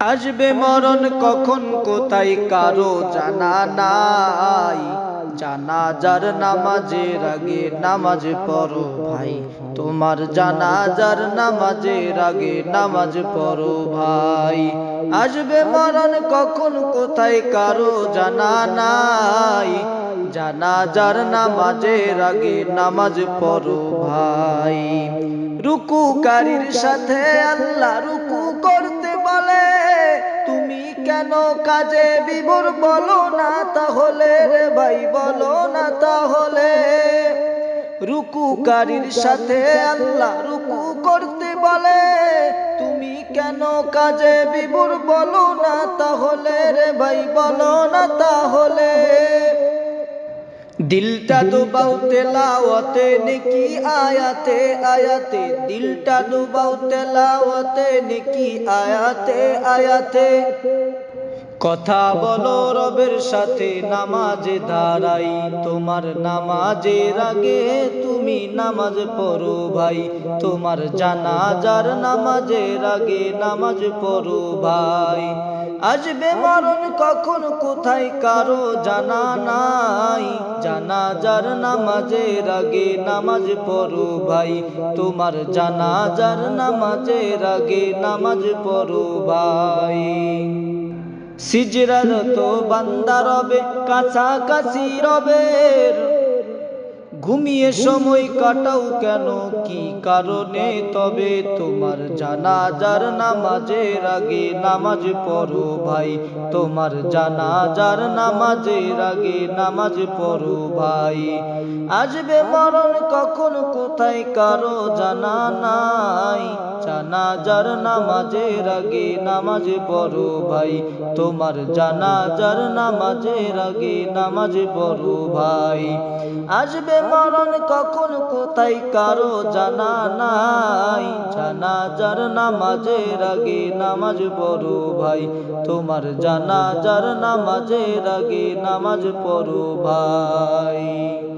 আসবে মরণ কখন কোথায় কারও জানা নাই। জানাজার নামাজের আগে নামাজ পড়ো ভাই। তোমার জানাজার নামাজের আগে নামাজ পড়ো ভাই। আসবে মরণ কখন কোথায় কারও জানা নাই। জানাজার নামাজের আগে নামাজ পড়ো ভাই। রুকুকারীর সাথে আল্লাহ রুকু করতে কেন কাজে বিভোর বলো না তাহলে রে ভাই, বলো না তাহলে। রুকুকারীর সাথে আল্লাহ রুকু করতে বলে। তুমি কেন কাজে বিভোর বলো না তাহলে রে ভাই, বলো না তাহলে। দিলটা ডুবাও তেলাওয়াতে, নেকি আয়াতে আয়াতে। দিলটা ডুবাও তেলাওয়াতে, নেকি আয়াতে আয়াতে। কথা বলো রবের সাথে, নামাজে দাঁড়াই। তোমার নামাজের আগে তুমি নামাজ পড়ো ভাই। তোমার জানাজার নামাজের আগে নামাজ পড়ো ভাই। আসবে মরণ কখন, কোথায়, কারও জানা নাই। জানাজার নামাজের আগে নামাজ পড়ো ভাই। তোমার জানাজার নামাজের আগে নামাজ পড়ো ভাই। সিজরারত বান্দা রবে, কাছাকাছি রবের ঘুমিয়ে সময় কাটাও কেন? কি কারণে? তবে তোমার জানাজার নামাজের আগে নামাজ পড়ো ভাই। তোমার জানাজার নামাজের আগে নামাজ পড়ো ভাই। আসবে মরণ কখন? কোথায়? কারও জানা নাই। জানাজার নামাজের আগে নামাজ পড়ো ভাই। তোমার জানাজার নামাজের আগে নামাজ পড়ো ভাই। আসবে মরণ কখন কোথায় কারও জানা নাই? জানাজার নামাজের আগে নামাজ পড়ো ভাই। তোমার জানাজার নামাজের আগে নামাজ পড়ো ভাই।